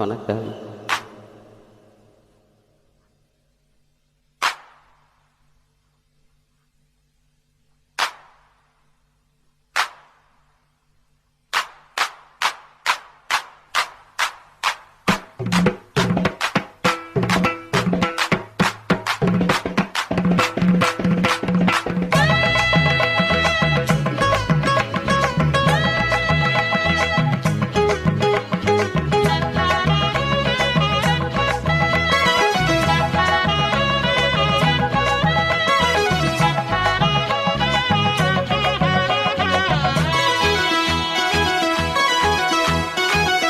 Fala, Carlos.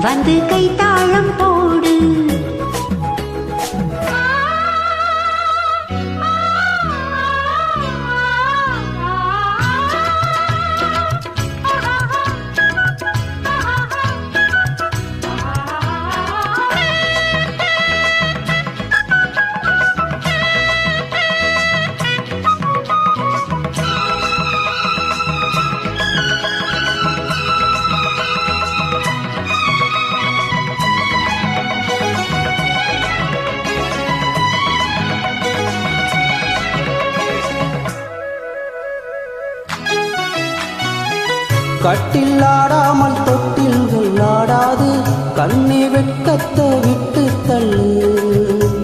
வந்து கைத்தாளம் போடு. கட்டில் ஆடாமல் தொட்டில்கள் ஆடாது கண்ணே வெட்கத்தை விட்டு தள்ளு.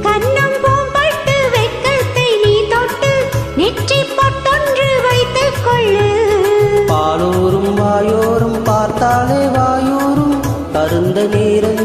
கன்னம் பூம்பட்டு வெட்கத்தை நீ தொட்டு நெற்றி பொட்டொன்று வைத்துக் கொள்ளு. பாலோரும் வாயோரும் பார்த்தாலே வாயூரும். அருந்த நேரம்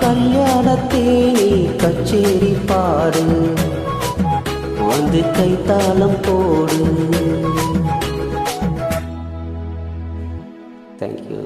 கல்யாணத்தேனி கச்சேரி பாடு. வந்து கைத்தாளம் போடு. தேங்க்யூ